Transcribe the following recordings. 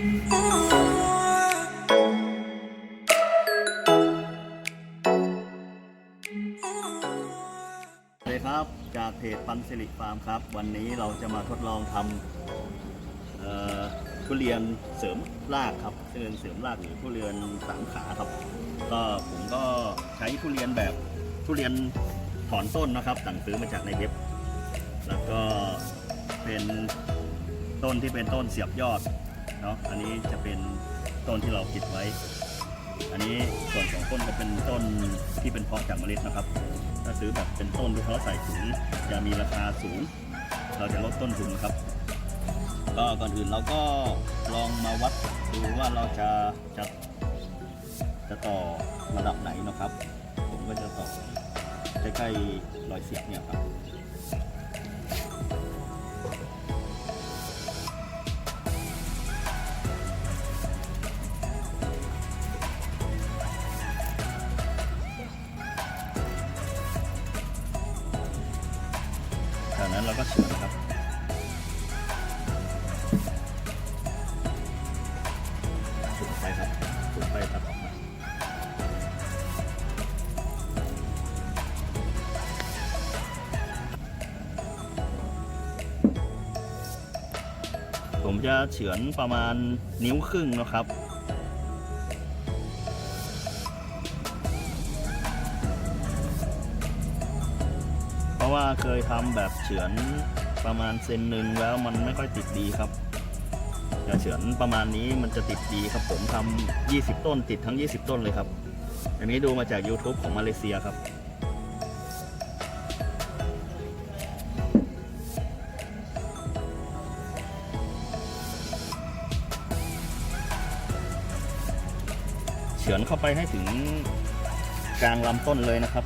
สวัสดีครับ จากเพจปันสิริฟาร์มครับ วันนี้เราจะมาทดลองทำเอ่อทุเรียนเสริมรากครับทุเรียนเสริมรากหรือทุเรียนสามขาครับ ก็ผมก็ใช้ทุเรียนแบบทุเรียนถอนต้นนะครับสั่งซื้อมาจากในเว็บ แล้วก็เป็นต้นที่เป็นต้นเสียบยอด เนาะอันนี้จะเป็นต้นที่เราปิดไว้ อันนี้ส่วนของต้นก็เป็นต้นที่เป็นเพาะจากเมล็ดนะครับ ถ้าซื้อแบบเป็นต้นที่เขาใส่ถุงจะมีราคาสูง เราจะลดต้นทุนครับ ก็ก่อนอื่นเราก็ลองมาวัดดูว่าเราจะจะจะต่อระดับไหนนะครับ ผมก็จะต่อใกล้ๆรอยเสียบเนี่ยครับ นั้นเราก็เฉือนครับสุดไปครับสุดไปตัดออกมาผมจะเฉือนประมาณนิ้วครึ่งนะครับ ว่าเคยทำแบบเฉือนประมาณเซนหนึ่งแล้วมันไม่ค่อยติดดีครับจะเฉือนประมาณนี้มันจะติดดีครับ ผมทำ20 ต้นติดทั้ง 20 ต้นเลยครับ อันนี้ดูมาจาก YouTube ของมาเลเซียครับเฉือนเข้าไปให้ถึงกลางลำต้นเลยนะครับ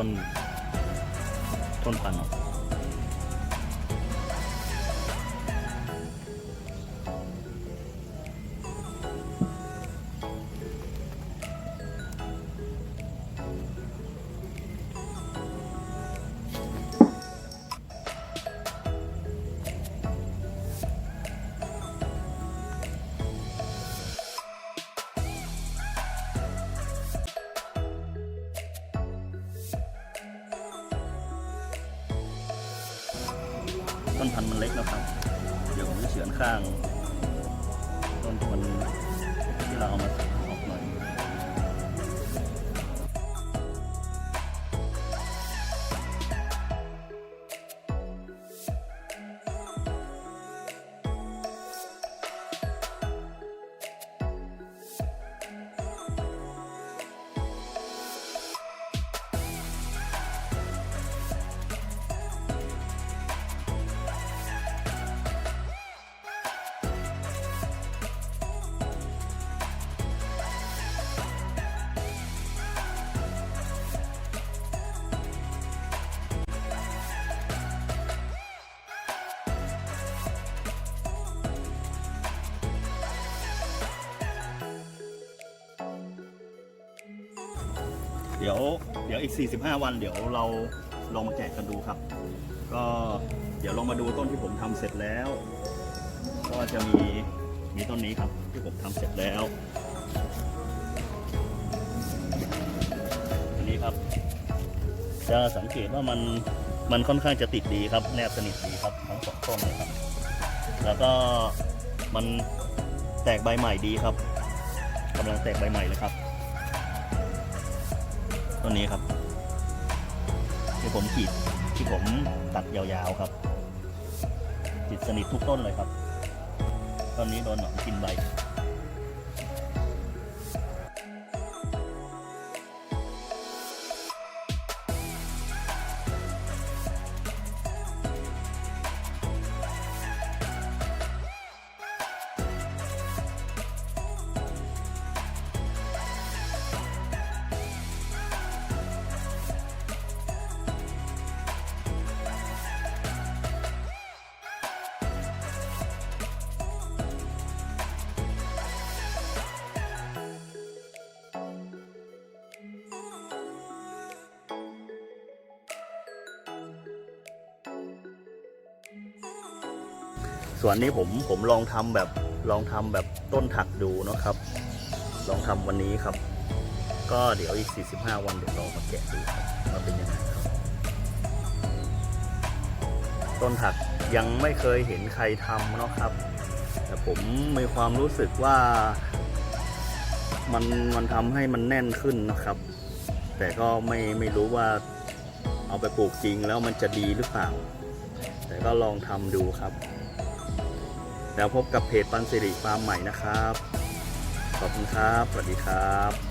ต้น ต้นพันธุ์ ต้นพันธุ์มันเล็กนะครับ เดี๋ยวผมจะเฉือนข้าง ต้นที่มันที่เราเอามา เดี๋ยวเดี๋ยวอีก 45 วันเดี๋ยวเราลองมาแกะกันดูครับ ก็เดี๋ยวลองมาดูต้นที่ผมทำเสร็จแล้ว ก็จะมีมีต้นนี้ครับที่ผมทำเสร็จแล้วอันนี้ครับ จะสังเกตว่ามันมันค่อนข้างจะติดดีครับ แนบสนิทดีครับทั้งสองต้นเลยครับ แล้วก็มันแตกใบใหม่ดีครับกำลังแตกใบใหม่เลยครับ ต้นนี้ครับที่ผมขีดที่ผมตัดยาวๆครับติดสนิททุกต้นเลยครับต้นนี้โดนหนอนกินใบ ส่วนนี้ผมผมลองทำแบบลองทำแบบต้นถักดูนะครับ ลองทำวันนี้ครับ ก็เดี๋ยวอีก 45 วันเดี๋ยวเรามาแกะดูครับว่าเป็นยังไงครับ ต้นถักยังไม่เคยเห็นใครทำนะครับ แต่ผมมีความรู้สึกว่ามันมันทำให้มันแน่นขึ้นนะครับ แต่ก็ไม่ไม่รู้ว่าเอาไปปลูกจริงแล้วมันจะดีหรือเปล่า แต่ก็ลองทำดูครับ แล้วพบกับเพจปันสิริฟาร์มใหม่นะครับ ขอบคุณครับ สวัสดีครับ